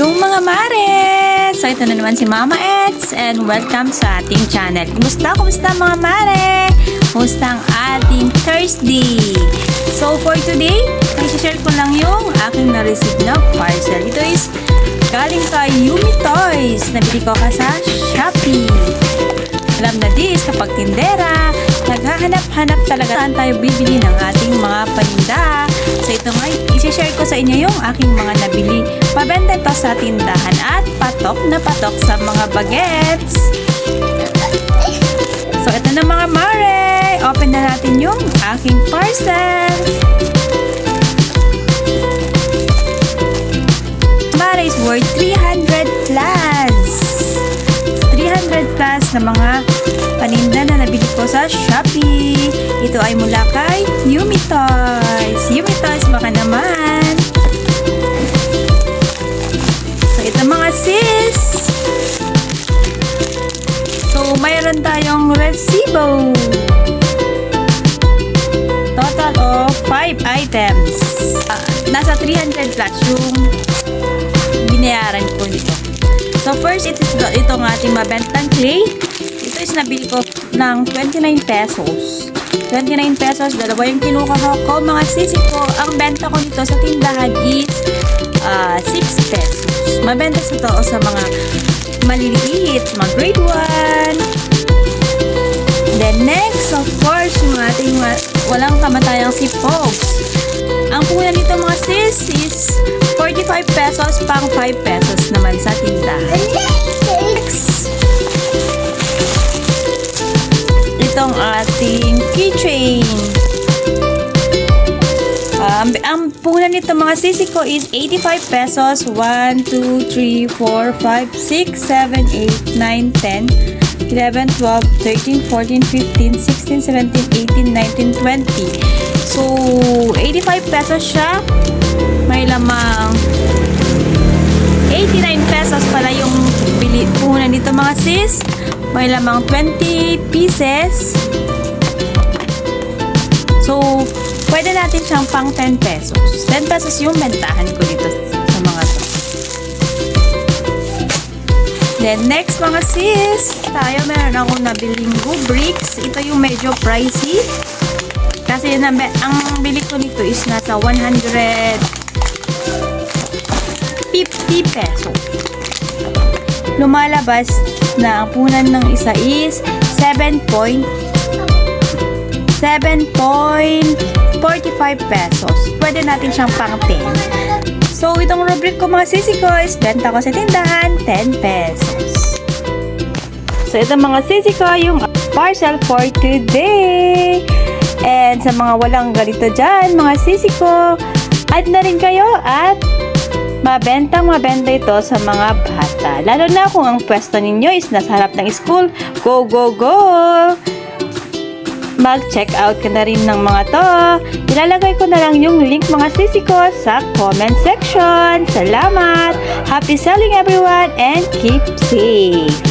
Hello mga mare! So ito na naman si Mama Eds and welcome sa ating channel. Kumusta? Kumusta mga mare? Kumusta ang ating Thursday? So for today, i-share ko lang yung aking na-receive na parcel. Ito is galing kay Yumi Toys. Nabili ko ka sa Shopee. Alam na dis kapag tindera, naghahanap-hanap talaga saan tayo bibili ng ating mga paninda. So ito nga, isi-share ko sa inyo yung aking mga nabili. Pabenta ito sa tindahan at patok na patok sa mga bagets. So ito na mga mare, open na natin yung aking parcel. Mare is worth 300 plus. 300 plus na mga paninda na nabili ko sa Shopee. Ito ay mula kay Yumi Ito mga sis. So, mayroon tayong resibo. Total of 5 items. Ah, nasa 300 plus yung binayaran ko nito. So first, it is itong ating mabentang clay. Ito is nabili ko ng 29 pesos. 29 pesos, dalawa yung kinuha ko. Mga sisi ko, ang benta ko nito sa tindahan is ah, 6 pesos. Mabenta sa to sa mga maliliit, mga grade 1. Then next, of course, yung ating wa- walang kamatayang si Pogs. Ang puhunan nito mga sis is 45 pesos pang 5 pesos naman sa tindahan. Next, itong ating keychain. Um, ang puhunan nito mga sisi ko is 85 pesos. 1, 2, 3, 4, 5, 6, 7, 8, 9, 10, 11, 12, 13, 14, 15, 16, 17, 18, 19, 20. So, 85 pesos siya. May lamang 89 pesos pala yung bili puhunan nito mga sis. May lamang 20 pieces. Pwede natin siyang pang 10 pesos. 10 pesos yung bentahan ko dito sa mga to. Then, next mga sis, tayo meron ako nabiling go bricks. Ito yung medyo pricey. Kasi ang bili ko nito is nasa 150 peso. Lumalabas na ang punan ng isa is 7 point 7.45 pesos. Pwede natin siyang pang 10. So, itong rubric ko mga sisi ko is benta ko sa tindahan, 10 pesos. So, ito mga sisi ko, yung parcel for today. And sa mga walang ganito dyan, mga sisi ko, add na rin kayo at mabentang mabenta ito sa mga bata. Lalo na kung ang pwesto ninyo is nasa harap ng school, go, go, go! Mag-check out ka na rin ng mga to. Ilalagay ko na lang yung link mga sisi ko sa comment section. Salamat! Happy selling everyone and keep safe!